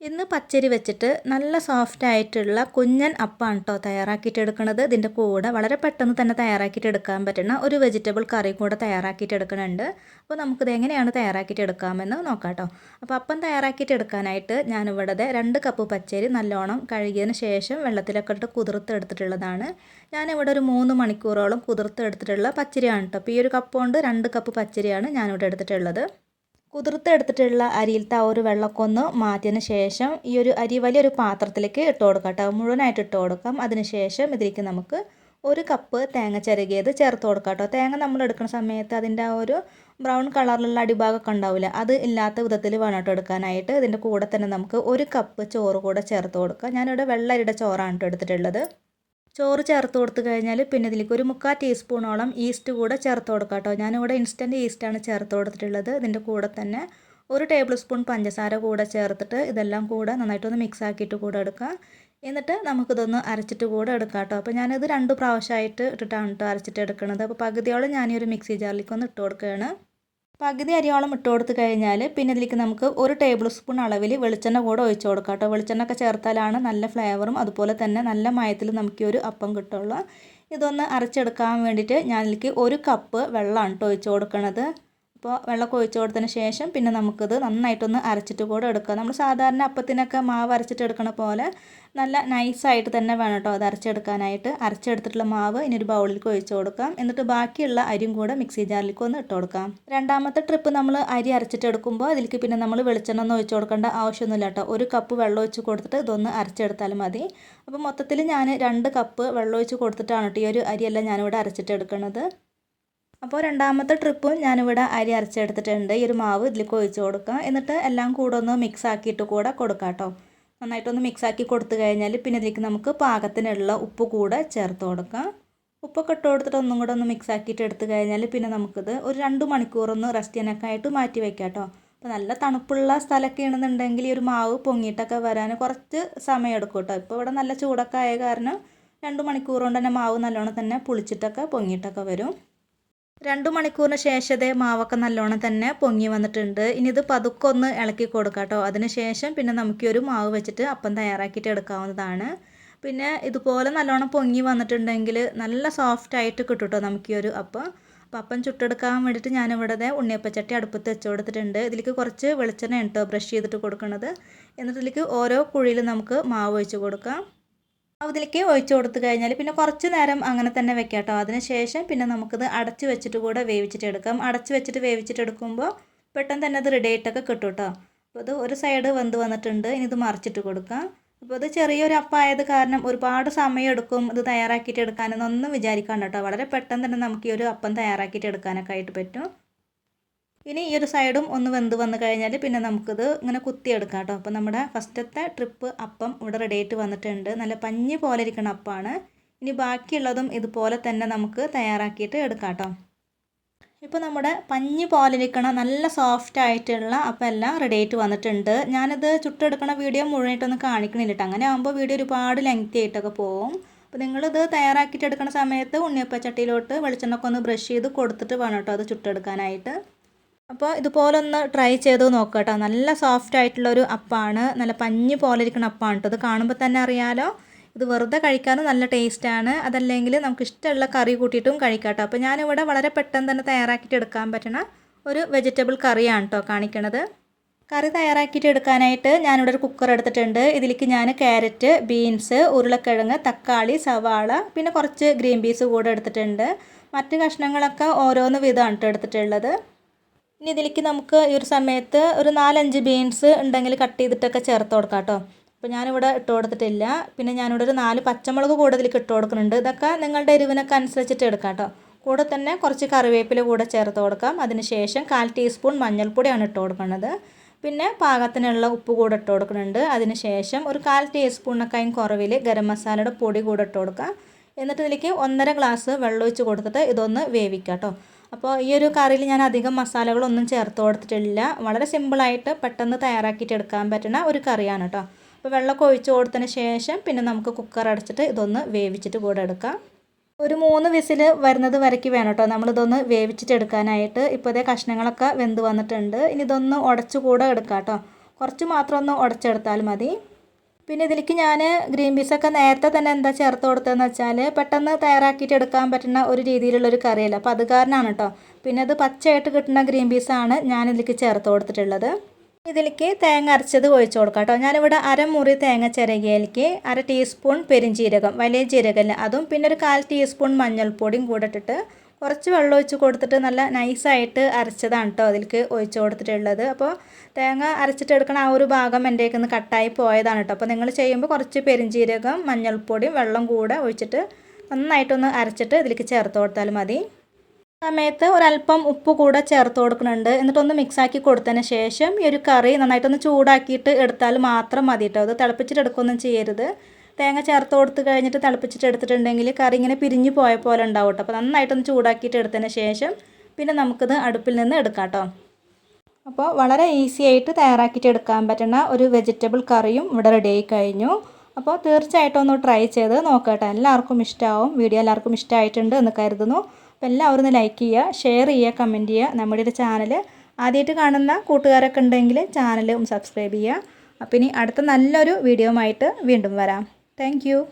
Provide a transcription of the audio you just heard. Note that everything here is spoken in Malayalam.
ഇന്ന് പച്ചരി വെച്ചിട്ട് നല്ല സോഫ്റ്റ് ആയിട്ടുള്ള കുഞ്ഞൻ അപ്പാണ് കേട്ടോ തയ്യാറാക്കിയിട്ട് എടുക്കുന്നത് ഇതിന്റെ കൂടെ വളരെ പെട്ടെന്ന് തന്നെ തയ്യാറാക്കിയിട്ട് എടുക്കാൻ പറ്റുന്ന ഒരു വെജിറ്റബിൾ കറി കൂടെ തയ്യാറാക്കിയിട്ട് എടുക്കുന്നുണ്ട് അപ്പോൾ നമുക്കിത് എങ്ങനെയാണ് തയ്യാറാക്കിയിട്ട് എടുക്കാമെന്ന് നോക്കാം കേട്ടോ അപ്പോൾ അപ്പം തയ്യാറാക്കിയിട്ട് എടുക്കാനായിട്ട് ഞാനിവിടെ രണ്ട് കപ്പ് പച്ചരി നല്ലോണം കഴുകിയതിന് ശേഷം വെള്ളത്തിലൊക്കെ ഇട്ട് കുതിർത്തെടുത്തിട്ടുള്ളതാണ്. ഞാനിവിടെ ഒരു മൂന്ന് മണിക്കൂറോളം കുതിർത്തെടുത്തിട്ടുള്ള പച്ചരിയാണ് കേട്ടോ അപ്പോൾ ഈ ഒരു കപ്പ് കൊണ്ട് രണ്ട് കപ്പ് പച്ചരിയാണ് ഞാനിവിടെ എടുത്തിട്ടുള്ളത്. കുതിർത്തെടുത്തിട്ടുള്ള അരിയിലത്തെ ആ ഒരു വെള്ളമൊക്കെ ഒന്ന് മാറ്റിയതിന് ശേഷം ഈ ഒരു അരി വലിയൊരു പാത്രത്തിലേക്ക് ഇട്ട് കൊടുക്കാം കേട്ടോ. മുഴുവനായിട്ട് ഇട്ട് കൊടുക്കാം. അതിന് ശേഷം ഇതിലേക്ക് നമുക്ക് ഒരു കപ്പ് തേങ്ങ ചിരകിയത് ചേർത്ത് കൊടുക്കാം കേട്ടോ. തേങ്ങ നമ്മൾ എടുക്കുന്ന സമയത്ത് അതിന്റെ ആ ഒരു ബ്രൗൺ കളറിലുള്ള അടിഭാഗമൊക്കെ ഉണ്ടാവില്ല അത് ഇല്ലാത്ത വിധത്തിൽ വേണം എടുക്കാനായിട്ട്. ഇതിന്റെ കൂടെ തന്നെ നമുക്ക് ഒരു കപ്പ് ചോറ് കൂടെ ചേർത്ത് കൊടുക്കാം. ഞാനിവിടെ വെള്ളരിയുടെ ചോറാണ് കേട്ടോ എടുത്തിട്ടുള്ളത്. ചോറ് ചേർത്ത് കൊടുത്തു കഴിഞ്ഞാൽ പിന്നെ ഇതിലേക്ക് ഒരു മുക്കാൽ ടീസ്പൂണോളം ഈസ്റ്റ് കൂടെ ചേർത്ത് കൊടുക്കാം കേട്ടോ. ഞാനിവിടെ ഇൻസ്റ്റന്റ് ഈസ്റ്റാണ് ചേർത്ത് കൊടുത്തിട്ടുള്ളത്. ഇതിന്റെ കൂടെ തന്നെ ഒരു ടേബിൾ സ്പൂൺ പഞ്ചസാര കൂടെ ചേർത്തിട്ട് ഇതെല്ലാം കൂടെ നന്നായിട്ടൊന്ന് മിക്സ് ആക്കിയിട്ട് കൂടെ എടുക്കാം. എന്നിട്ട് നമുക്കിതൊന്ന് അരച്ചിട്ട് കൂടെ എടുക്കാം കേട്ടോ. അപ്പോൾ ഞാനിത് രണ്ട് പ്രാവശ്യമായിട്ട് ഇട്ടിട്ടാണ് കേട്ടോ അരച്ചിട്ട് എടുക്കുന്നത് അപ്പോൾ പകുതിയോളം ഞാൻ ഈ ഒരു മിക്സി ജാറിലേക്ക് ഒന്ന് ഇട്ട് കൊടുക്കുകയാണ്. പകുതി അരിയോളം ഇട്ട് കൊടുത്ത് കഴിഞ്ഞാൽ പിന്നെ ഇതിലേക്ക് നമുക്ക് ഒരു ടേബിൾ സ്പൂൺ അളവിൽ വെളിച്ചെണ്ണ കൂടെ ഒഴിച്ചു കൊടുക്കാം കേട്ടോ. വെളിച്ചെണ്ണ ഒക്കെ ചേർത്താലാണ് നല്ല ഫ്ലേവറും അതുപോലെ തന്നെ നല്ല മയത്തിൽ നമുക്ക് ഒരു അപ്പം കിട്ടുള്ളൂ. ഇതൊന്ന് അരച്ചെടുക്കാൻ വേണ്ടിയിട്ട് ഞാനിലേക്ക് ഒരു കപ്പ് വെള്ളമാണ് കേട്ടോ ഒഴിച്ചു കൊടുക്കുന്നത് അപ്പോൾ വെള്ളമൊക്കെ ഒഴിച്ച് കൊടുത്തതിന് ശേഷം പിന്നെ നമുക്കിത് നന്നായിട്ടൊന്ന് അരച്ചിട്ട് കൂടെ എടുക്കുക നമ്മൾ സാധാരണ അപ്പത്തിനൊക്കെ മാവ് അരച്ചിട്ട് എടുക്കണ പോലെ നല്ല നൈസായിട്ട് തന്നെ വേണം കേട്ടോ അത് അരച്ചെടുക്കാനായിട്ട്. അരച്ചെടുത്തിട്ടുള്ള മാവ് ഇനി ഒരു ബൗളിലേക്ക് ഒഴിച്ച് കൊടുക്കാം. എന്നിട്ട് ബാക്കിയുള്ള അരിയും കൂടെ മിക്സി ജാറിലേക്ക് ഒന്ന് ഇട്ട് കൊടുക്കാം. രണ്ടാമത്തെ ട്രിപ്പ് നമ്മൾ അരി അരച്ചിട്ട് എടുക്കുമ്പോൾ അതിലേക്ക് പിന്നെ നമ്മൾ വെളിച്ചെണ്ണ ഒന്നും ഒഴിച്ച് കൊടുക്കേണ്ട ആവശ്യമൊന്നുമില്ല കേട്ടോ. ഒരു കപ്പ് വെള്ളം ഒഴിച്ച് കൊടുത്തിട്ട് ഇതൊന്ന് അരച്ചെടുത്താൽ മതി. അപ്പോൾ മൊത്തത്തിൽ ഞാൻ രണ്ട് കപ്പ് വെള്ളം ഒഴിച്ച് കൊടുത്തിട്ടാണ് കേട്ടോ ഈ ഒരു അരിയെല്ലാം ഞാനിവിടെ അരച്ചിട്ടെടുക്കുന്നത് അപ്പോൾ രണ്ടാമത്തെ ട്രിപ്പും ഞാനിവിടെ അരി അരച്ചെടുത്തിട്ടുണ്ട്. ഈ ഒരു മാവ് ഇതിലേക്ക് ഒഴിച്ച് കൊടുക്കാം എന്നിട്ട് എല്ലാം കൂടെ ഒന്ന് മിക്സ് ആക്കിയിട്ട് കൂടെ കൊടുക്കാം കേട്ടോ. നന്നായിട്ടൊന്ന് മിക്സ് ആക്കി കൊടുത്തു കഴിഞ്ഞാൽ പിന്നെ ഇതിലേക്ക് നമുക്ക് പാകത്തിനുള്ള ഉപ്പ് കൂടെ ചേർത്ത് കൊടുക്കാം. ഉപ്പൊക്കെ ഇട്ട് കൊടുത്തിട്ട് ഒന്നും കൂടെ ഒന്ന് മിക്സ് ആക്കിയിട്ട് എടുത്തു കഴിഞ്ഞാൽ പിന്നെ നമുക്കിത് ഒരു രണ്ട് മണിക്കൂറൊന്ന് റെസ്റ്റ് ചെയ്യാനൊക്കെ ആയിട്ട് മാറ്റി വയ്ക്കാം കേട്ടോ. അപ്പോൾ നല്ല തണുപ്പുള്ള സ്ഥലമൊക്കെ ആണെന്നുണ്ടെങ്കിൽ ഈ ഒരു മാവ് പൊങ്ങിയിട്ടൊക്കെ വരാൻ കുറച്ച് സമയം എടുക്കും കേട്ടോ. ഇപ്പോൾ ഇവിടെ നല്ല ചൂടൊക്കെ ആയ കാരണം രണ്ട് മണിക്കൂർ കൊണ്ട് തന്നെ മാവ് നല്ലോണം തന്നെ പുളിച്ചിട്ടൊക്കെ പൊങ്ങിയിട്ടൊക്കെ വരും. രണ്ടു മണിക്കൂറിന് ശേഷത്തെ മാവൊക്കെ നല്ലോണം തന്നെ പൊങ്ങി വന്നിട്ടുണ്ട്. ഇനി ഇത് പതുക്കെ ഒന്ന് ഇളക്കി കൊടുക്കാം കേട്ടോ. അതിന് ശേഷം പിന്നെ നമുക്കൊരു മാവ് വെച്ചിട്ട് അപ്പം തയ്യാറാക്കിയിട്ട് എടുക്കാവുന്നതാണ്. പിന്നെ ഇതുപോലെ നല്ലോണം പൊങ്ങി വന്നിട്ടുണ്ടെങ്കിൽ നല്ല സോഫ്റ്റായിട്ട് കിട്ടും കേട്ടോ നമുക്ക് ഈ ഒരു അപ്പം. അപ്പം അപ്പം ചുട്ടെടുക്കാൻ വേണ്ടിയിട്ട് ഞാനിവിടെ ഉണ്ണിയപ്പച്ചട്ടി അടുപ്പത്ത് വെച്ച് കൊടുത്തിട്ടുണ്ട്. ഇതിലേക്ക് കുറച്ച് വെളിച്ചെണ്ണ കേട്ടോ ബ്രഷ് ചെയ്തിട്ട് കൊടുക്കുന്നത്. എന്നിട്ട് ഇതിലേക്ക് ഓരോ കുഴിയിലും നമുക്ക് മാവ് ഒഴിച്ച് കൊടുക്കാം. അതിലേക്ക് ഒഴിച്ചു കൊടുത്തു കഴിഞ്ഞാൽ പിന്നെ കുറച്ച് നേരം അങ്ങനെ തന്നെ വെക്കാം കേട്ടോ അതിനുശേഷം പിന്നെ നമുക്കിത് അടച്ചു വെച്ചിട്ട് കൂടെ വേവിച്ചിട്ട് എടുക്കാം. അടച്ചു വെച്ചിട്ട് വേവിച്ചിട്ട് എടുക്കുമ്പോൾ പെട്ടെന്ന് തന്നെ അത് റെഡി ആയിട്ടൊക്കെ കിട്ടും കേട്ടോ അപ്പോൾ ഇത് ഒരു സൈഡ് വെന്ത് വന്നിട്ടുണ്ട്. ഇനി ഇത് മറിച്ചിട്ട് കൊടുക്കാം. അപ്പോൾ ഇത് ചെറിയൊരു അപ്പായത് കാരണം ഒരുപാട് സമയം എടുക്കും ഇത് തയ്യാറാക്കിയിട്ട് എടുക്കാനെന്നൊന്നും വിചാരിക്കാണ്ട് കേട്ടോ വളരെ പെട്ടെന്ന് തന്നെ നമുക്ക് ഈ ഒരു അപ്പം തയ്യാറാക്കിയിട്ട് എടുക്കാനൊക്കെ ആയിട്ട് പറ്റും. ഇനി ഈ ഒരു സൈഡും ഒന്ന് വെന്ത് വന്ന് കഴിഞ്ഞാൽ പിന്നെ നമുക്കിത് ഇങ്ങനെ കുത്തിയെടുക്കാം കേട്ടോ. അപ്പോൾ നമ്മുടെ ഫസ്റ്റത്തെ ട്രിപ്പ് അപ്പം ഇവിടെ റെഡി ആയിട്ട് വന്നിട്ടുണ്ട്. നല്ല പഞ്ഞി പോലെ ഇരിക്കുന്ന അപ്പമാണ് ഇനി ബാക്കിയുള്ളതും ഇതുപോലെ തന്നെ നമുക്ക് തയ്യാറാക്കിയിട്ട് എടുക്കാം കേട്ടോ. ഇപ്പോൾ നമ്മുടെ പഞ്ഞി പോലെ ഇരിക്കണ നല്ല സോഫ്റ്റ് ആയിട്ടുള്ള അപ്പം എല്ലാം റെഡി ആയിട്ട് വന്നിട്ടുണ്ട്. ഞാനിത് ചുട്ടെടുക്കണ വീഡിയോ മുഴുവനായിട്ടൊന്നും കാണിക്കണില്ല കേട്ടോ. അങ്ങനെ ആകുമ്പോൾ വീഡിയോ ഒരുപാട് ലെങ്തി ആയിട്ടൊക്കെ പോകും അപ്പോൾ നിങ്ങളിത് തയ്യാറാക്കിയിട്ട് എടുക്കുന്ന സമയത്ത് ഉണ്ണിയപ്പച്ചട്ടിയിലോട്ട് വെളിച്ചെണ്ണക്കൊന്ന് ബ്രഷ് ചെയ്ത് കൊടുത്തിട്ട് വേണം കേട്ടോ അത് ചുട്ടെടുക്കാനായിട്ട്. അപ്പോൾ ഇതുപോലൊന്ന് ട്രൈ ചെയ്ത് നോക്കുക കേട്ടോ നല്ല സോഫ്റ്റ് ആയിട്ടുള്ളൊരു അപ്പാണ്. നല്ല പഞ്ഞി പോലെ ഇരിക്കുന്ന അപ്പാണ് കേട്ടോ ഇത് കാണുമ്പോൾ തന്നെ അറിയാലോ? ഇത് വെറുതെ കഴിക്കാനും നല്ല ടേസ്റ്റാണ് അതല്ലെങ്കിൽ നമുക്ക് ഇഷ്ടമുള്ള കറി കൂട്ടിയിട്ടും കഴിക്കാം കേട്ടോ അപ്പോൾ ഞാനിവിടെ വളരെ പെട്ടെന്ന് തന്നെ തയ്യാറാക്കിയിട്ട് എടുക്കാൻ പറ്റണ ഒരു വെജിറ്റബിൾ കറിയാണ് കേട്ടോ കാണിക്കണത്. കറി തയ്യാറാക്കിയിട്ട് എടുക്കാനായിട്ട് ഞാനിവിടെ ഒരു കുക്കർ എടുത്തിട്ടുണ്ട്. ഇതിലേക്ക് ഞാൻ ക്യാരറ്റ് ബീൻസ് ഉരുളക്കിഴങ്ങ് തക്കാളി സവാള പിന്നെ കുറച്ച് ഗ്രീൻ പീസ് കൂടെ എടുത്തിട്ടുണ്ട്. മറ്റ് കഷ്ണങ്ങളൊക്കെ ഓരോന്ന് വിധമാണ് എടുത്തിട്ടുള്ളത്. ഇനി ഇതിലേക്ക് നമുക്ക് ഈ ഒരു സമയത്ത് ഒരു നാലഞ്ച് ബീൻസ് ഉണ്ടെങ്കിൽ കട്ട് ചെയ്തിട്ടൊക്കെ ചേർത്ത് കൊടുക്കാം കേട്ടോ. അപ്പോൾ ഞാനിവിടെ ഇട്ട് കൊടുത്തിട്ടില്ല. പിന്നെ ഞാനിവിടെ ഒരു നാല് പച്ചമുളക് കൂടുതലേക്ക് ഇട്ട് കൊടുക്കുന്നുണ്ട്. ഇതൊക്കെ നിങ്ങളുടെ എരിവിനൊക്കെ അനുസരിച്ചിട്ട് എടുക്കാം കേട്ടോ. കൂടെ തന്നെ കുറച്ച് കറിവേപ്പില കൂടെ ചേർത്ത് കൊടുക്കാം. അതിനുശേഷം കാൽ ടീസ്പൂൺ മഞ്ഞൾപ്പൊടിയാണ് ഇട്ട് കൊടുക്കുന്നത്. പിന്നെ പാകത്തിനുള്ള ഉപ്പ് കൂടെ ഇട്ട് കൊടുക്കുന്നുണ്ട്. അതിന് ശേഷം ഒരു കാൽ ടീസ്പൂണൊക്കെ കുറവിൽ ഗരം മസാലയുടെ പൊടി കൂടെ ഇട്ട് കൊടുക്കാം. എന്നിട്ട് ഇതിലേക്ക് ഒന്നര ഗ്ലാസ് വെള്ളം ഒഴിച്ച് കൊടുത്തിട്ട് ഇതൊന്ന് വേവിക്കാം കേട്ടോ. അപ്പോൾ ഈ ഒരു കറിയിൽ ഞാൻ അധികം മസാലകളൊന്നും ചേർത്ത് കൊടുത്തിട്ടില്ല. വളരെ സിമ്പിളായിട്ട് പെട്ടെന്ന് തയ്യാറാക്കിയിട്ട് എടുക്കാൻ പറ്റുന്ന ഒരു കറിയാണ് കേട്ടോ. അപ്പോൾ വെള്ളമൊക്കെ ഒഴിച്ച് കൊടുത്തതിന് ശേഷം പിന്നെ നമുക്ക് കുക്കർ അടച്ചിട്ട് ഇതൊന്ന് വേവിച്ചിട്ട് കൂടെ എടുക്കാം. ഒരു മൂന്ന് വിസിൽ വരുന്നത് വരയ്ക്ക് വേണം കേട്ടോ. നമ്മളിതൊന്ന് വേവിച്ചിട്ട് എടുക്കാനായിട്ട് ഇപ്പോൾ ഇതേ കഷ്ണങ്ങളൊക്കെ വെന്ത് വന്നിട്ടുണ്ട്. ഇനി ഇതൊന്ന് ഉടച്ചു കൂടെ എടുക്കാം കേട്ടോ. കുറച്ച് മാത്രം ഒന്ന് ഉടച്ചെടുത്താൽ മതി. പിന്നെ ഇതിലേക്ക് ഞാൻ ഗ്രീൻ പീസൊക്കെ നേരത്തെ തന്നെ എന്താ ചേർത്ത് കൊടുത്തതെന്ന് വെച്ചാൽ പെട്ടെന്ന് തയ്യാറാക്കിയിട്ട് എടുക്കാൻ പറ്റുന്ന ഒരു രീതിയിലുള്ളൊരു കറിയല്ല. അപ്പോൾ അത് കാരണമാണ് കേട്ടോ പിന്നെ അത് പച്ചയായിട്ട് കിട്ടുന്ന ഗ്രീൻ പീസാണ് ഞാൻ ഇതിലേക്ക് ചേർത്ത് കൊടുത്തിട്ടുള്ളത്. ഇതിലേക്ക് തേങ്ങ അരച്ചത് ഒഴിച്ച് കൊടുക്കാം കേട്ടോ ഞാനിവിടെ അരമുറി തേങ്ങ ചിരകിയതിലേക്ക് അര ടീസ്പൂൺ പെരുംജീരകം വലിയ ജീരകമല്ല. അതും പിന്നെ ഒരു കാൽ ടീസ്പൂൺ മഞ്ഞൾപ്പൊടിയും കൂടെ ഇട്ടിട്ട് കുറച്ച് വെള്ളം ഒഴിച്ച് കൊടുത്തിട്ട് നല്ല നൈസായിട്ട് അരച്ചതാണ് കേട്ടോ അതിലേക്ക് ഒഴിച്ച് കൊടുത്തിട്ടുള്ളത്. അപ്പോൾ തേങ്ങ അരച്ചിട്ട് എടുക്കണ ആ ഒരു ഭാഗം എന്റെ ഒന്ന് കട്ടായി പോയതാണ് കേട്ടോ അപ്പോൾ നിങ്ങൾ ചെയ്യുമ്പോൾ കുറച്ച് പെരിഞ്ചീരകം മഞ്ഞൾപ്പൊടിയും വെള്ളം കൂടെ ഒഴിച്ചിട്ട് നന്നായിട്ടൊന്ന് അരച്ചിട്ട് ഇതിലേക്ക് ചേർത്ത് കൊടുത്താൽ മതി. സമയത്ത് ഒരല്പം ഉപ്പ് കൂടെ ചേർത്ത് കൊടുക്കുന്നുണ്ട്. എന്നിട്ടൊന്ന് മിക്സാക്കി കൊടുത്തതിന് ശേഷം ഈ ഒരു കറി നന്നായിട്ടൊന്ന് ചൂടാക്കിയിട്ട് എടുത്താൽ മാത്രം മതി കേട്ടോ അത് തിളപ്പിച്ചിട്ട് എടുക്കുകയൊന്നും ചെയ്യരുത്. തേങ്ങ ചേർത്ത് കൊടുത്ത് കഴിഞ്ഞിട്ട് തിളപ്പിച്ചിട്ട് എടുത്തിട്ടുണ്ടെങ്കിൽ കറി ഇങ്ങനെ പിരിഞ്ഞു പോയ പോലെ ഉണ്ടാവും കേട്ടോ. അപ്പോൾ നന്നായിട്ടൊന്ന് ചൂടാക്കിയിട്ട് എടുത്തതിന് ശേഷം പിന്നെ നമുക്കിത് അടുപ്പിൽ നിന്ന് എടുക്കാം കേട്ടോ. അപ്പോൾ വളരെ ഈസി ആയിട്ട് തയ്യാറാക്കിയിട്ട് എടുക്കാൻ പറ്റുന്ന ഒരു വെജിറ്റബിൾ കറിയും ഇവിടെ റെഡി ആയി കഴിഞ്ഞു. അപ്പോൾ തീർച്ചയായിട്ടും ഒന്ന് ട്രൈ ചെയ്ത് നോക്കട്ടെ എല്ലാവർക്കും ഇഷ്ടമാവും. വീഡിയോ എല്ലാവർക്കും ഇഷ്ടമായിട്ടുണ്ട് എന്ന് കരുതുന്നു. അപ്പോൾ എല്ലാവരും ഒന്ന് ലൈക്ക് ചെയ്യുക ഷെയർ ചെയ്യുക കമന്റ് ചെയ്യുക നമ്മുടെ ഒരു ചാനൽ ആദ്യമായിട്ട് കാണുന്ന കൂട്ടുകാരൊക്കെ ഉണ്ടെങ്കിൽ ചാനൽ സബ്സ്ക്രൈബ് ചെയ്യുക. അപ്പോൾ ഇനി അടുത്ത നല്ലൊരു വീഡിയോ ആയിട്ട് വീണ്ടും വരാം. Thank you.